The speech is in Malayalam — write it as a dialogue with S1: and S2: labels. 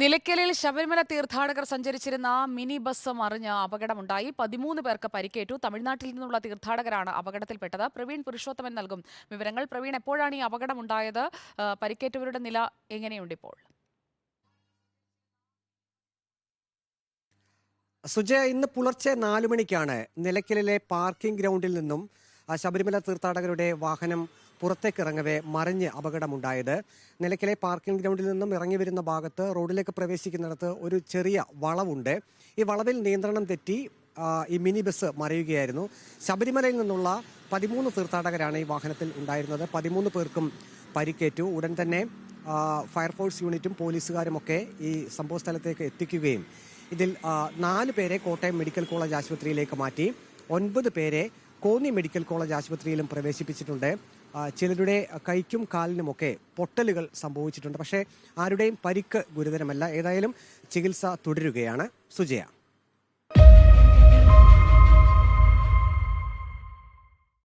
S1: നിലയ്ക്കലിൽ ശബരിമല തീർത്ഥാടകർ സഞ്ചരിച്ചിരുന്ന മിനി ബസ് മറിഞ്ഞ് അപകടമുണ്ടായി. പതിമൂന്ന് പേർക്ക് പരിക്കേറ്റു. തമിഴ്നാട്ടിൽ നിന്നുള്ള തീർത്ഥാടകരാണ് അപകടത്തിൽപ്പെട്ടത്. പ്രവീൺ പുരുഷോത്തമൻ നൽകും വിവരങ്ങൾ. പ്രവീൺ എപ്പോഴാണ് ഈ അപകടമുണ്ടായത്? പരിക്കേറ്റവരുടെ നില എങ്ങനെയുണ്ട് ഇപ്പോൾ?
S2: സുജയ ഇന്ന് പുലർച്ചെ നാലു മണിക്കാണ് നിലയ്ക്കലിലെ പാർക്കിംഗ് ഗ്രൗണ്ടിൽ നിന്നും ശബരിമല തീർത്ഥാടകരുടെ വാഹനം പുറത്തേക്ക് ഇറങ്ങവേ മറിഞ്ഞ് അപകടമുണ്ടായത്. നിലയ്ക്കലെ പാർക്കിംഗ് ഗ്രൗണ്ടിൽ നിന്നും ഇറങ്ങി വരുന്ന ഭാഗത്ത് റോഡിലേക്ക് പ്രവേശിക്കുന്നിടത്ത് ഒരു ചെറിയ വളവുണ്ട്. ഈ വളവിൽ നിയന്ത്രണം തെറ്റി ഈ മിനി ബസ് മറിയുകയായിരുന്നു. ശബരിമലയിൽ നിന്നുള്ള പതിമൂന്ന് തീർത്ഥാടകരാണ് ഈ വാഹനത്തിൽ ഉണ്ടായിരുന്നത്. പതിമൂന്ന് പേർക്കും പരിക്കേറ്റു. ഉടൻ തന്നെ ഫയർഫോഴ്സ് യൂണിറ്റും പോലീസുകാരുമൊക്കെ ഈ സംഭവ സ്ഥലത്തേക്ക് എത്തിക്കുകയും ഇതിൽ നാല് പേരെ കോട്ടയം മെഡിക്കൽ കോളേജ് ആശുപത്രിയിലേക്ക് മാറ്റി. ഒൻപത് പേരെ കോന്നി മെഡിക്കൽ കോളേജ് ആശുപത്രിയിലും പ്രവേശിപ്പിച്ചിട്ടുണ്ട്. ചിലരുടെ കൈക്കും കാലിനുമൊക്കെ പൊട്ടലുകൾ സംഭവിച്ചിട്ടുണ്ട്. പക്ഷേ ആരുടെയും പരിക്ക് ഗുരുതരമല്ല. ഏതായാലും ചികിത്സ തുടരുകയാണ് സുജയ.